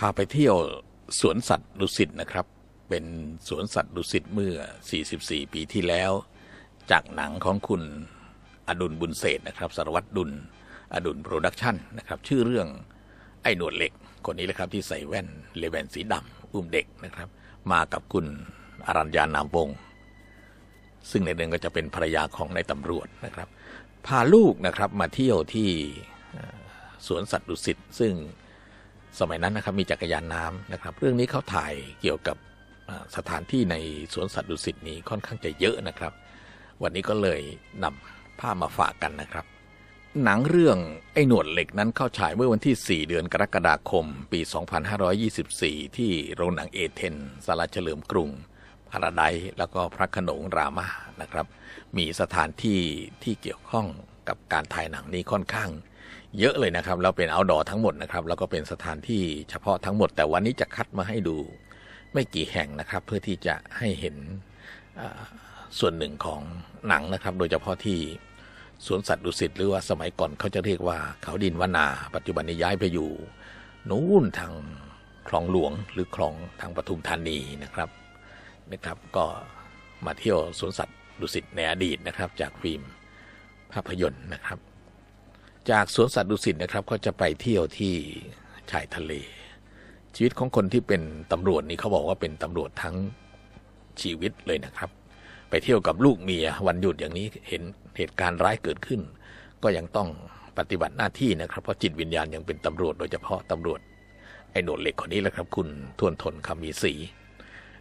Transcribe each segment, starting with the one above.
พาไปเที่ยวสวนสัตว์ดุสิตนะครับ เป็นสวนสัตว์ดุสิตเมื่อ 44 ปีที่แล้ว จากหนังของคุณอดุลบุญเศษนะครับสารวัตรดุลอดุลโปรดักชั่นนะครับ ชื่อเรื่องไอ้หนวดเหล็ก คนนี้แหละครับที่ใส่แว่นเลแวนสีดำอุ้มเด็กนะครับ มากับคุณอรัญญานามวงศ์ซึ่งในเรื่องก็จะเป็นภรรยาของนายตำรวจนะครับ พาลูกนะครับมาเที่ยวที่สวนสัตว์ดุสิตซึ่ง สมัยนั้นนะครับมีจักรยานน้ำนะครับ เรื่องนี้เขาถ่ายเกี่ยวกับสถานที่ในสวนสัตว์ดุสิตนี้ค่อนข้างจะเยอะนะครับ วันนี้ก็เลยนำภาพมาฝากกันนะครับ หนังเรื่องไอ้หนวดเหล็กนั้นเข้าฉายเมื่อวันที่ 4 เดือนกรกฎาคม ปี 2524 ที่โรงหนังเอเธนสาราเฉลิมกรุงพาราไดแล้วก็พระขนงรามานะครับ มีสถานที่ที่เกี่ยวข้องกับการถ่ายหนังนี้ค่อนข้าง เยอะเลยนะครับ แล้วเป็นเอาดอทั้งหมดนะครับ แล้วก็เป็นสถานที่เฉพาะทั้งหมด แต่วันนี้จะคัดมาให้ดูไม่กี่แห่งนะครับ เพื่อที่จะให้เห็นส่วนหนึ่งของหนังนะครับ โดยเฉพาะที่สวนสัตว์ดุสิตหรือว่าสมัยก่อนเขาจะเรียกว่าเขาดินวนา ปัจจุบันนี้ย้ายไปอยู่นู้นทางคลองหลวงหรือคลองทางปทุมธานีนะครับนะครับ ก็มาเที่ยวสวนสัตว์ดุสิตในอดีตนะครับ จากฟิล์มภาพยนตร์นะครับ จากสวนสัตว์ดุสิตนะครับ ก็จะไปเที่ยวที่ชายทะเล ชีวิตของคนที่เป็นตำรวจนี่เขาบอกว่าเป็นตำรวจทั้งชีวิตเลยนะครับ ไปเที่ยวกับลูกเมียวันหยุดอย่างนี้เห็นเหตุการณ์ร้ายเกิดขึ้น ก็ยังต้องปฏิบัติหน้าที่นะครับเพราะจิตวิญญาณยังเป็นตำรวจโดยเฉพาะตำรวจ ไอ้หนวดเหล็กคนนี้แหละครับ คุณทวนทนคำมีศรี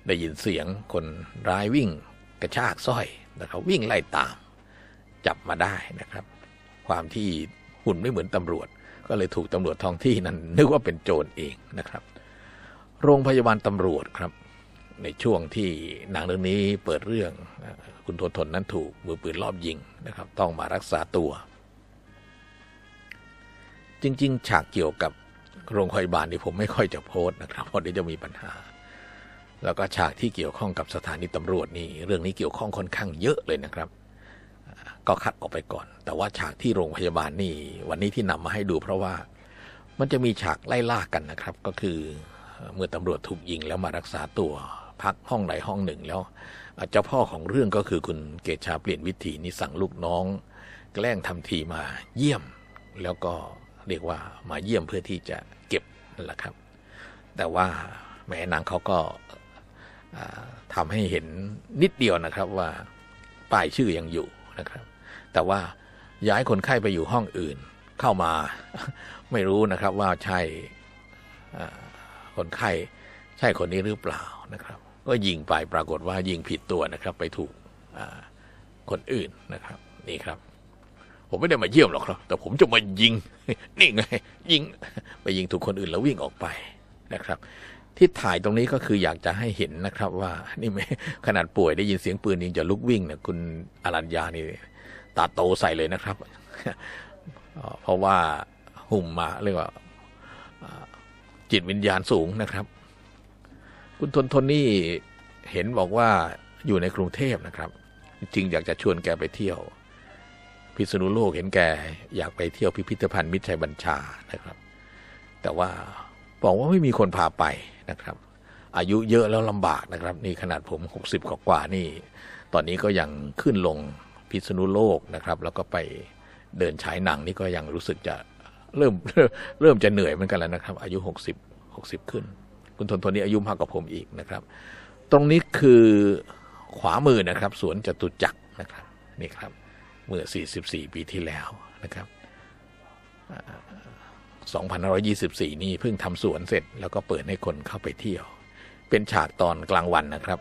ได้ยินเสียงคนร้ายวิ่งกระชากสร้อยนะครับ วิ่งไล่ตาม จับมาได้นะครับ ความที่ หุ่นไม่เหมือนตำรวจ ก็เลยถูกตำรวจท้องที่นั้น นึกว่าเป็นโจรเองนะครับ โรงพยาบาลตำรวจครับ ในช่วงที่หนังเรื่องนี้เปิดเรื่องคุณทนทนนั้นถูกมือปืนรอบยิงนะครับ ต้องมารักษาตัว จริง ๆ ฉากเกี่ยวกับโรงพยาบาลนี่ผมไม่ค่อยจะโพสนะครับ เพราะเดี๋ยวจะมีปัญหา แล้วก็ฉากที่เกี่ยวข้องกับสถานีตำรวจนี่เรื่องนี้เกี่ยวข้องค่อนข้างเยอะเลยนะครับ ก็คัดออกไปก่อน แต่ว่าฉากที่โรงพยาบาลนี่ วันนี้ที่นำมาให้ดู เพราะว่ามันจะมีฉากไล่ล่ากันนะครับ ก็คือเมื่อตำรวจถูกยิงแล้วมารักษาตัวพักห้องใดห้องหนึ่งแล้วเจ้าพ่อของเรื่องก็คือคุณเกชาเปลี่ยนวิถีนี่สั่งลูกน้อง แกล้งทำทีมาเยี่ยม แล้วก็เรียกว่ามาเยี่ยมเพื่อที่จะเก็บนั่นแหละครับ แต่ว่าแมหนังเขาก็อ่าทำให้เห็นนิดเดียวนะครับว่าป้ายชื่อยังอยู่นะครับ แต่ว่าย้ายคนไข้ไปอยู่ห้องอื่น เข้ามาไม่รู้นะครับว่าใช่คนไข้ใช่คนนี้หรือเปล่านะครับ ก็ยิงไปปรากฏว่ายิงผิดตัวนะครับ ไปถูกคนอื่นนะครับ นี่ครับ ผมไม่ได้มาเยี่ยมหรอกครับ แต่ผมจะมายิงนี่ไง ยิงไปยิงถูกคนอื่นแล้ววิ่งออกไปนะครับที่ถ่ายตรงนี้ก็คืออยากจะให้เห็นนะครับว่านี่ขนาดป่วยได้ยินเสียงปืนยังจะลุกวิ่งเนี่ยคุณอรัญญานี่ ตาโตใส่เลยนะครับ เพราะว่าหุ่มมาเรียกว่าจิตวิญญาณสูงนะครับ คุณทนทนนี่เห็นบอกว่าอยู่ในกรุงเทพนะครับ จริงอยากจะชวนแกไปเที่ยว พิษณุโลกเห็นแกอยากไปเที่ยวพิพิธภัณฑ์มิตรชัยบัญชานะครับ แต่ว่าบอกว่าไม่มีคนพาไปนะครับ อายุเยอะแล้วลำบากนะครับ นี่ขนาดผมหกสิบกว่านี่ ตอนนี้ก็ยังขึ้นลง พิษณุโลกนะครับ แล้วก็ไปเดินฉายหนังนี่ก็ยังรู้สึกจะเริ่มเริ่มจะเหนื่อยเหมือนกันแล้วนะครับ อายุหกสิบหกสิบขึ้น คุณทนทนนี้อายุมากกว่าผมอีกนะครับ ตรงนี้คือขวามือนะครับ สวนจตุจักรนะครับนี่ครับ เมื่อ 44 ปีที่แล้วนะครับ2524 นี่เพิ่งทำสวนเสร็จ แล้วก็เปิดให้คนเข้าไปเที่ยว เป็นฉากตอนกลางวันนะครับ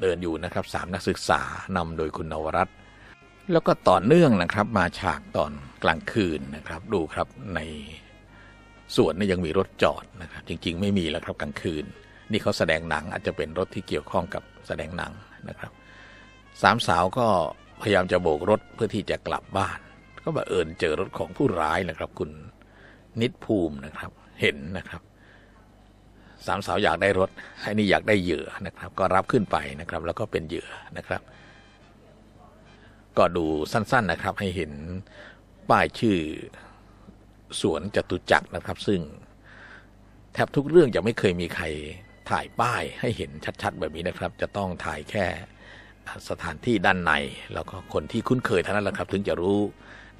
เดินอยู่นะครับสามนักศึกษานำโดยคุณนวรัตน์ แล้วก็ต่อเนื่องนะครับมาฉากตอนกลางคืนนะครับ ดูครับในสวนนี่ยังมีรถจอดนะครับ จริง ๆ ไม่มีแล้วครับกลางคืน นี่เขาแสดงหนังอาจจะเป็นรถที่เกี่ยวข้องกับแสดงหนังนะครับ สามสาวก็พยายามจะโบกรถเพื่อที่จะกลับบ้าน ก็บังเอิญเจอรถของผู้ร้ายนะครับ คุณนิดภูมินะครับ เห็นนะครับ สามสาวอยากได้รถไอ้นี่อยากได้เหยื่อนะครับ ก็รับขึ้นไปนะครับ แล้วก็เป็นเหยื่อนะครับ ก็ดูสั้นๆนะครับให้เห็นป้ายชื่อสวนจตุจักรนะครับ ซึ่งแทบทุกเรื่องจะไม่เคยมีใครถ่ายป้ายให้เห็นชัดๆ แบบนี้นะครับ จะต้องถ่ายแค่สถานที่ด้านใน แล้วก็คนที่คุ้นเคยเท่านั้นแหละครับ ถึงจะรู้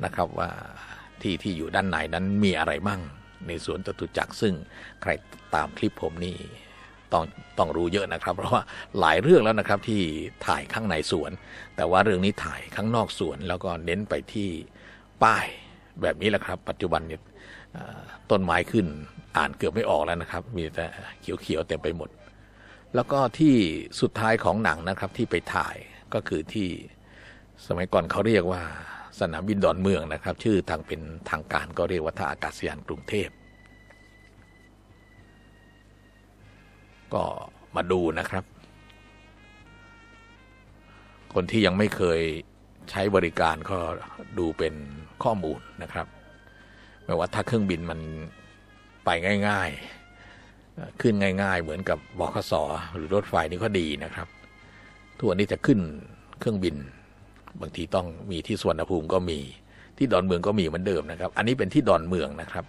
นะครับว่าที่ที่อยู่ด้านในนั้นมีอะไรมั่ง ในสวนจตุจักรซึ่งใครตามคลิปผมนี่ ต้องต้องรู้เยอะนะครับ เพราะว่าหลายเรื่องแล้วนะครับที่ถ่ายข้างในสวน แต่ว่าเรื่องนี้ถ่ายข้างนอกสวน แล้วก็เน้นไปที่ป้ายแบบนี้แหละครับ ปัจจุบันเนี่ยต้นไม้ขึ้นอ่านเกือบไม่ออกแล้วนะครับ มีแต่เขียวๆเต็มไปหมด แล้วก็ที่สุดท้ายของหนังนะครับที่ไปถ่ายก็คือที่สมัยก่อนเขาเรียกว่าสนามบินดอนเมืองนะครับ ชื่อทางเป็นทางการก็เรียกว่าท่าอากาศยานกรุงเทพ ก็มาดูนะครับ คนที่ยังไม่เคยใช้บริการก็ดูเป็นข้อมูลนะครับไม่ว่าถ้าเครื่องบินมันไปง่าย ๆ ขึ้นง่าย ๆ เหมือนกับบขสหรือรถไฟนี่ก็ดีนะครับทุกวันนี้จะขึ้นเครื่องบิน บางทีต้องมีที่สวนภูมิก็มีที่ดอนเมืองก็มีเหมือนเดิมนะครับ อันนี้เป็นที่ดอนเมืองนะครับ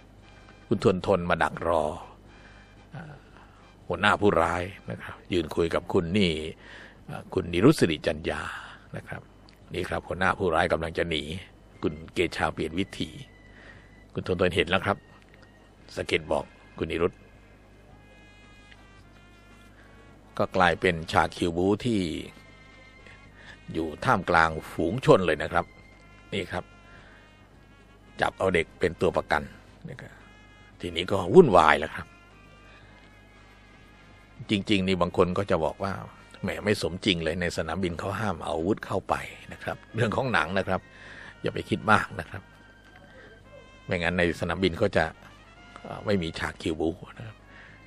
คุณทนทนมาดักรอ หัวหน้าผู้ร้ายนะครับ ยืนคุยกับคุณนี่คุณนิรุสิริจัญญานะครับ นี่ครับหัวหน้าผู้ร้ายกำลังจะหนี คุณเกชาเปลี่ยนวิถี คุณทนทนเห็นแล้วครับสะเก็ตบอกคุณนิรุตก็กลายเป็นฉากคิวบูที่อยู่ท่ามกลางฝูงชนเลยนะครับ นี่ครับ จับเอาเด็กเป็นตัวประกันนะครับทีนี้ก็วุ่นวายแล้วครับ จริง ๆ นี่บางคนก็จะบอกว่าแหมไม่สมจริงเลยในสนามบินเขาห้ามเอาอาวุธเข้าไปนะครับ เรื่องของหนังนะครับ อย่าไปคิดมากนะครับ ไม่งั้นในสนามบินก็จะไม่มีฉากคิวบูนะครับ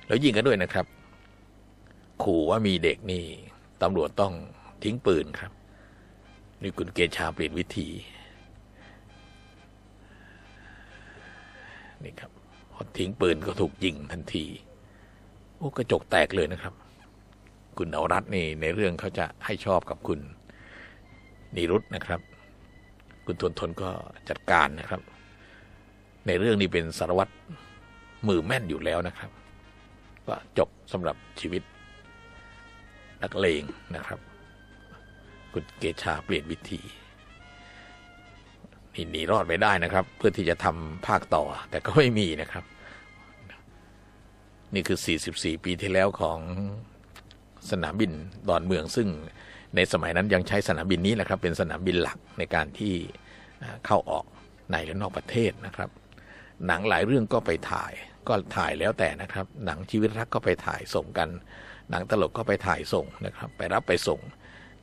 แล้วยิงกันด้วยนะครับ ขู่ว่ามีเด็กนี่ตำรวจต้องทิ้งปืนครับ นี่คุณเกชาเปลี่ยนวิธีนี่ครับพอทิ้งปืนก็ถูกยิงทันที โอ้กระจกแตกเลยนะครับ คุณนวรัตน์นี่ในเรื่องเขาจะให้ชอบกับคุณนิรุตนะครับ คุณทนทนก็จัดการนะครับ ในเรื่องนี้เป็นสารวัตรมือแม่นอยู่แล้วนะครับ ก็จบสำหรับชีวิตนักเลงนะครับ คุณเกชาเปลี่ยนวิธีนี่หนีรอดไปได้นะครับ เพื่อที่จะทำภาคต่อ แต่ก็ไม่มีนะครับ นี่คือ 44 ปีที่แล้วของสนามบินดอนเมือง ซึ่งในสมัยนั้นยังใช้สนามบินนี้แหละครับ เป็นสนามบินหลักในการที่เข้าออกในและนอกประเทศนะครับ หนังหลายเรื่องก็ไปถ่าย ก็ถ่ายแล้วแต่นะครับ หนังชีวิตรักก็ไปถ่ายส่งกัน หนังตลกก็ไปถ่ายส่งนะครับ ไปรับไปส่ง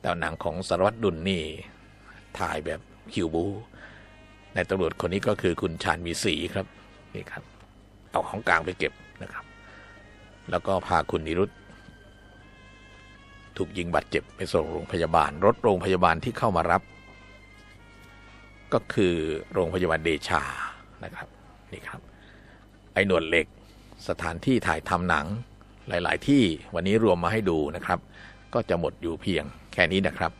แต่หนังของสารวัตรดุลนี่ถ่ายแบบคิวบูในตำรวจคนนี้ก็คือคุณชาญมีศรีครับนี่ครับ เอาของกลางไปเก็บนะครับ แล้วก็พาคุณนิรุตถูกยิงบาดเจ็บไปส่งโรงพยาบาล รถโรงพยาบาลที่เข้ามารับ ก็คือโรงพยาบาลเดชานะครับนี่ครับ ไอ้หนวดเหล็กสถานที่ถ่ายทำหนังหลาย ๆ ที่วันนี้รวมมาให้ดูนะครับ ก็จะหมดอยู่เพียงแค่นี้นะครับ